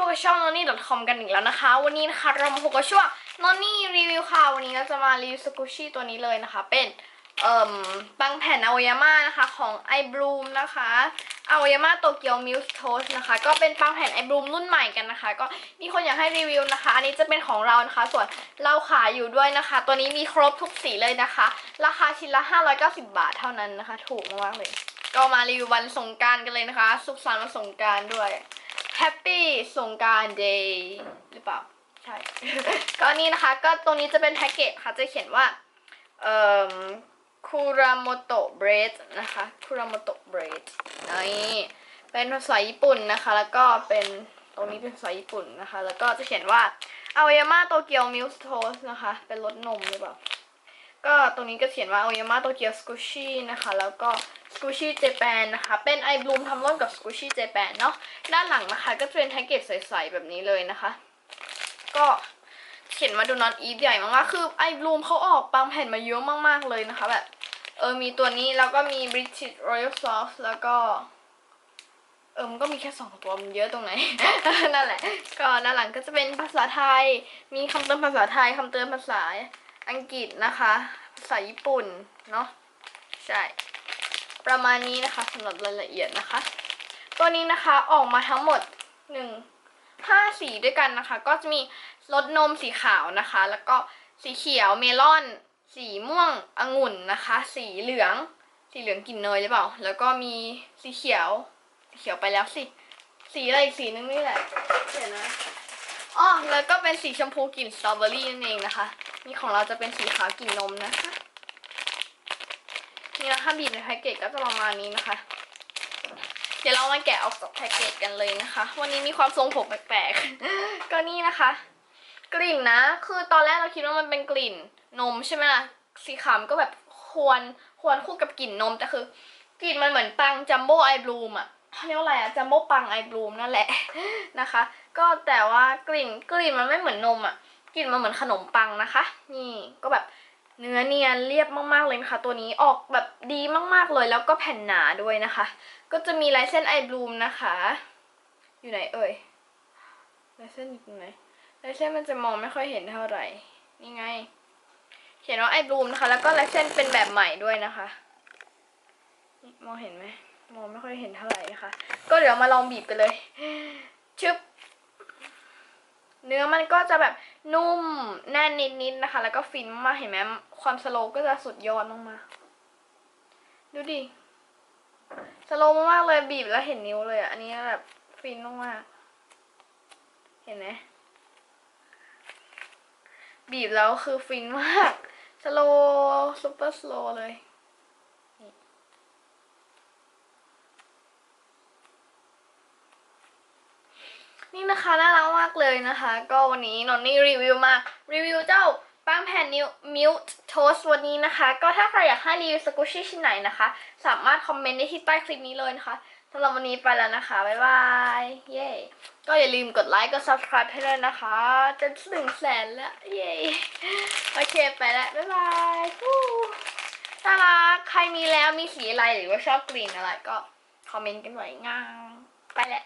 พบกับช่อง nonny com กันอีกแล้วนะคะ วันนี้นะคะ เรามาพบกับช่วง nonny รีวิวค่ะ วันนี้เราจะมารีวิวสกูชี่ตัวนี้เลยนะคะ เป็นเอ่มปังแผ่นอ o ยาม่านะคะของ i bloom นะคะอ o ยาม่าโตเกียวมิลส์โทสนะคะ ก็เป็นปังแผ่น i bloom รุ่นใหม่กันนะคะ ก็มีคนอยากให้รีวิวนะคะ อันนี้จะเป็นของเรานะคะ ส่วนเราขายอยู่ด้วยนะคะ ตัวนี้มีครบทุกสีเลยนะคะ ราคาชิ้นละ 590 บาทเท่านั้นนะคะ ถูกมากเลย ก็มารีวิววันสงการกันเลยนะคะ สุขสันต์วันสงการด้วย แฮปปี้สงการเดย์หรือเปล่า ใช่ ก็นี่นะคะ ก็ตรงนี้จะเป็นแพ็กเกจค่ะจะเขียนว่าเอ่อคูราโมโตะเบรดนะคะคูราโมโตะเบรดนี่เป็นภาษาญี่ปุ่นนะคะ แล้วก็เป็นตรงนี้เป็นภาษาญี่ปุ่นนะคะ แล้วก็จะเขียนว่าอ o ยาม่าโตเกียวมิลส์โทสนะคะ เป็นรสนมหรือเปล่า ก็ตรงนี้ก็เขียนว่าโอยาม่าโตเกียวสกูชี่นะคะ แล้วก็ สกูชี่เจแปนนะคะ เป็นไอบลูมทำร่วมกับสกูชี่เจแปนเนาะ ด้านหลังนะคะ ก็จะเป็นแพ็กเกจใสๆแบบนี้เลยนะคะ ก็เขียนมาดูนอนอีฟใหญ่มากๆ คือไอบลูมเขาออกบางแผ่นมาเยอะมากๆเลยนะคะ แบบ เออ มีตัวนี้แล้วก็มี British Royal Sauce แล้วก็ เออ มันก็มีแค่สองตัวมันเยอะตรงไหน นั่นแหละ ก็ด้านหลังก็จะเป็นภาษาไทย มีคำเตือนภาษาไทยคำเตือนภาษาอังกฤษนะคะ ภาษาญี่ปุ่น เนาะ ใช่ ประมาณนี้นะคะสำหรับรายละเอียดนะคะ ตัวนี้นะคะออกมาทั้งหมดหนึ่งห้าสีด้วยกันนะคะ ก็จะมีรสนมสีขาวนะคะ แล้วก็สีเขียวเมลอน สีม่วงองุ่นนะคะ สีเหลือง สีเหลืองกลิ่นเนยหรือเปล่า แล้วก็มีสีเขียว สีเขียวไปแล้วสิ สีอะไรอีกสีนึงนี่แหละเดี๋ยวนะอ๋อแล้วก็เป็นสีชมพูกลิ่นสตรอเบอรี่นั่นเองนะคะ นี่ของเราจะเป็นสีขาวกลิ่นนมนะคะ นี่นะคะบีบในแพ็กเกจก็จะประมาณนี้นะคะ เดี๋ยวเรามาแกะออกจากแพ็กเกจกันเลยนะคะ วันนี้มีความทรงผมแปลกๆ ก็นี่นะคะ กลิ่นนะ คือตอนแรกเราคิดว่ามันเป็นกลิ่นนมใช่ไหมล่ะ สีขาวมันก็แบบควรควรคู่กับกลิ่นนมแต่คือกลิ่นมันเหมือนปังจัมโบ้ไอบลูมอะเขาเรียกว่าอะไรอะจัมโบ้ปังไอบลูมนั่นแหละนะคะ ก็แต่ว่ากลิ่นกลิ่นมันไม่เหมือนนมอะกลิ่นมันเหมือนขนมปังนะคะ นี่ก็แบบ เนื้อเนียนเรียบมากๆเลยนะคะตัวนี้ออกแบบดีมากๆเลยแล้วก็แผ่นหนาด้วยนะคะ ก็จะมีลายเส้นไอบลูมนะคะ อยู่ไหนเอ่ยลายเส้นอยู่ตรงไหนลายเส้นมันจะมองไม่ค่อยเห็นเท่าไหร่นี่ไง เขียนว่าไอบลูมนะคะ แล้วก็ลายเส้นเป็นแบบใหม่ด้วยนะคะมองเห็นไหมมองไม่ค่อยเห็นเท่าไหร่นะคะก็เดี๋ยวมาลองบีบกันเลยชึบเนื้อมันก็จะแบบนุ่ม แน่นนิดๆนะคะ แล้วก็ฟินมากๆเห็นไหมความสโลก็จะสุดยอดมากๆดูดิสโลมากๆเลยบีบแล้วเห็นนิ้วเลยอะอันนี้แบบฟินมากๆเห็นไหมบีบแล้วคือฟินมากสโลซุปเปอร์สโลเลย นี่นะคะน่ารักมากเลยนะคะ ก็วันนี้นนนี่รีวิวมารีวิวเจ้าปังแผ่นนิวมิลต์โทสวันนี้นะคะ ก็ถ้าใครอยากให้รีวิวสกูชี่ชิ้นไหนนะคะ สามารถคอมเมนต์ได้ที่ใต้คลิปนี้เลยนะคะสำหรับวันนี้ไปแล้วนะคะ บ๊ายบาย เย้ก็อย่าลืมกดไลค์กด subscribe ให้ด้วยนะคะ จะถึงแสนแล้วเย้โอเคไปแล้ว บ๊ายบายน่ารักใครมีแล้วมีสีอะไรหรือว่าชอบกลิ่นอะไรก็คอมเมนต์กันไว้ง่ายไปแล้ว